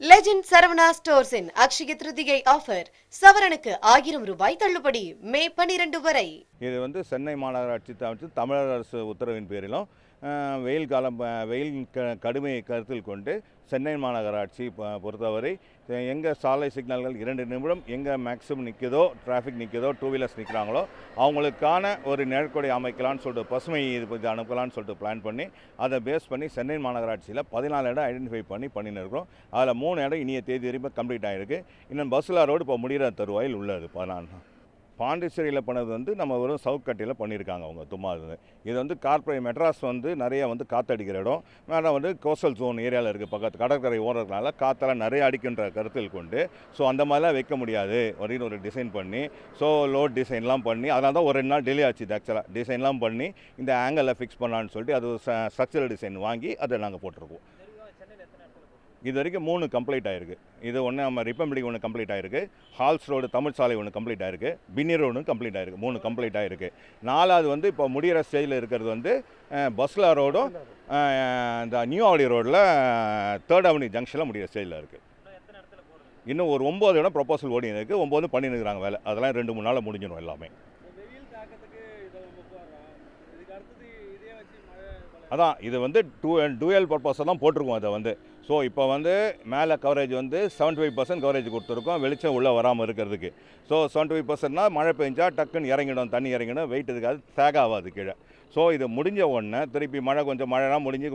Legend Saravana ஸ்டோர்ஸின் Akshaya Tritiya offer சவரனுக்கு ஆயிரம் ரூபாய் தள்ளுபடி மே பனிரெண்டு வரை. இது வந்து சென்னை மாநகராட்சி அமைச்சு தமிழக அரசு உத்தரவின் பேரிலும் வெயில் காலம் வெயில் க கடுமையை கருத்தில் கொண்டு சென்னை மாநகராட்சி பொறுத்தவரை எங்கே சாலை சிக்னல்கள் இரண்டு நிமிடம் எங்கே மேக்ஸிமம் நிற்குதோ டிராஃபிக் நிற்குதோ டூ வீலர்ஸ் நிற்கிறாங்களோ அவங்களுக்கான ஒரு நிழற்கொடை அமைக்கலாம்னு சொல்லிட்டு பசுமை இது அனுப்பலாம்னு சொல்லிட்டு பிளான் பண்ணி அதை பேஸ் பண்ணி சென்னை மாநகராட்சியில் பதினாலு இடம் ஐடென்டிஃபை பண்ணி பண்ணின்னு இருக்கிறோம். அதில் மூணு இடம் இனிய தேதி வரைக்கும் கம்ப்ளீட் ஆகிருக்கு இன்னும் பஸ்ஸில் ரோடு இப்போ முடிகிற தருவாயில் உள்ளது. பதினாலு பாண்டிச்சேரியில் பண்ணது வந்து நம்ம வெறும் சவுக்கட்டியில் பண்ணியிருக்காங்க அவங்க தும்மா இது. இது வந்து கார்ப்பரேட் மெட்ராஸ் வந்து நிறைய வந்து காற்றடிக்கிற இடம். மேடம் வந்து கோஸ்டல் ஜோன் ஏரியாவில் இருக்குது பக்கத்து கடற்கரை ஓடுறதுனால காற்றெல்லாம் நிறைய அடிக்கின்ற கருத்தில் கொண்டு ஸோ அந்த மாதிரிலாம் வைக்க முடியாது அப்படின்னு ஒரு டிசைன் பண்ணி ஸோ லோட் டிசைன்லாம் பண்ணி அதனால தான் ஒரு ரெண்டு நாள் டிலே ஆச்சு இது ஆக்சுவலாக டிசைன்லாம் பண்ணி இந்த ஆங்கிளில் ஃபிக்ஸ் பண்ணலான்னு சொல்லிட்டு அது ஸ்ட்ரக்சரல் டிசைன் வாங்கி அதை நாங்கள் போட்டிருக்கோம். இது வரைக்கும் மூணு கம்ப்ளீட் ஆயிருக்கு. இது ஒன்று நம்ம ரிப்பப்ளிக் ஒன்று கம்ப்ளீட் ஆயிருக்கு. ஹால்ஸ் ரோடு தமிழ் சாலை ஒன்று கம்ப்ளீட் ஆயிருக்கு. பின்னி ரோடு கம்ப்ளீட் ஆயிருக்கு. மூணு கம்ப்ளீட் ஆயிருக்கு. நாலாவது வந்து இப்போ முடிகிற ஸ்டேஜில் இருக்கிறது வந்து பஸ்லா ரோடும் இந்த நியூ ஆவடி ரோடில் தேர்ட் அவனி ஜங்ஷனில் முடிகிற ஸ்டேஜில் இருக்குது இன்னும் ஒரு ஒம்பது இடம் ப்ரொப்போசல் ஓடி இருக்குது ஒம்பது இருக்கிறாங்க வேலை. அதெல்லாம் ரெண்டு மூணு நாளில் முடிஞ்சிடும் எல்லாமே இந்த வெயில் தாக்கத்துக்கு இதை நம்ம போடுறோம் இதுக்கு அடுத்தது இதே வச்சு மழை பல- அதான் இது வந்து டூ டூயல் பர்பஸை தான் போட்டிருக்கோம் அதை வந்து. ஸோ இப்போ வந்து மேலே கவரேஜ் வந்து 75% ஃபைவ் பர்சன்ட் கவரேஜ் கொடுத்துருக்கோம். வெளிச்சம் உள்ளே வராமல் இருக்கிறதுக்கு. ஸோ 75% ஃபைவ் பர்சன்ட்னா மழை பெஞ்சா டக்குன்னு இறங்கிடும் தண்ணி இறங்கிடும் வெயிட் இருக்காது தேக ஆகாது கீழே. ஸோ இது முடிஞ்ச உடனே திருப்பி மழை கொஞ்சம் மழைலாம் முடிஞ்சு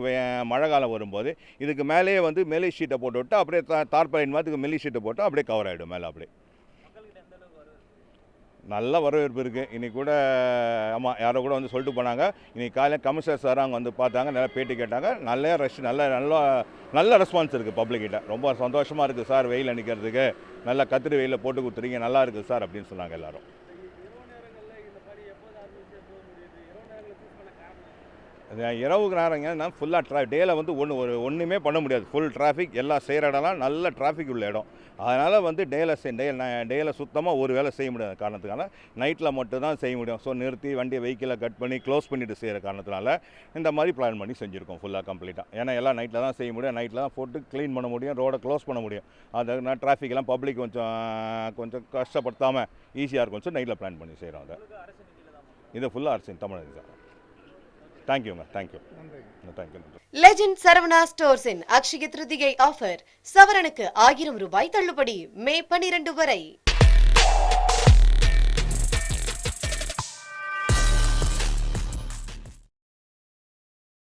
மழை காலம் வரும்போது இதுக்கு மேலேயே வந்து மெலி ஷீட்டை போட்டு விட்டு அப்படியே தா மாதிரி மெலி ஷீட்டை போட்டு அப்படியே கவர் ஆகிடும் மேலே அப்படியே. நல்ல வரவேற்பு இருக்குது இன்றைக்கி கூட ஆமாம் யாரோ கூட வந்து சொல்லிட்டு போனாங்க. இன்றைக்கி காலையில் கமிஷனர் சார் அவங்க வந்து பார்த்தாங்க நல்லா பேட்டி கேட்டாங்க. நல்ல ரஷ் நல்ல நல்ல நல்ல ரெஸ்பான்ஸ் இருக்குது பப்ளிக்கிட்ட ரொம்ப சந்தோஷமாக இருக்குது சார் வெயில் நிற்கிறதுக்கு நல்லா கத்திரி வெயிலில் போட்டு கொடுத்துறீங்க. நல்லா இருக்குது சார் அப்படின்னு சொன்னாங்க எல்லாரும். இரவு நேரங்களில் நேரங்கன்னா ஃபுல்லாக ட்ரா டேயில் வந்து ஒன்று ஒரு ஒன்றுமே பண்ண முடியாது. ஃபுல் டிராஃபிக் எல்லாம் செய்கிற இடம்லாம் நல்ல டிராஃபிக் உள்ள இடம். அதனால் வந்து டேயில் டே டேயில் சுத்தமாக ஒரு வேலை செய்ய முடியாத காரணத்துக்கான நைட்டில் மட்டும் தான் செய்ய முடியும். ஸோ நிறுத்தி வண்டியை வெஹிக்கிளை கட் பண்ணி க்ளோஸ் பண்ணிவிட்டு செய்கிற காரணத்தினால இந்த மாதிரி பிளான் பண்ணி செஞ்சுருக்கோம் ஃபுல்லாக கம்ப்ளீட்டாக ஏன்னா எல்லாம் நைட்டில் தான் செய்ய முடியும். நைட்டில் தான் போட்டு க்ளீன் பண்ண முடியும். ரோடை க்ளோஸ் பண்ண முடியும். அதை நான் டிராஃபிக்லாம் பப்ளிக் கொஞ்சம் கொஞ்சம் கஷ்டப்படுத்தாமல் ஈஸியாக இருக்கும். சொல்லி நைட்டில் பிளான் பண்ணி செய்கிறோம் அதை. இது ஃபுல்லாக அரசின் தமிழக தேங்க்யூங்க thank you thank you legend Saravana ஸ்டோர்ஸின் Akshaya Tritiya offer சவரனுக்கு ஆயிரம் ரூபாய் தள்ளுபடி மே பனிரெண்டு வரை.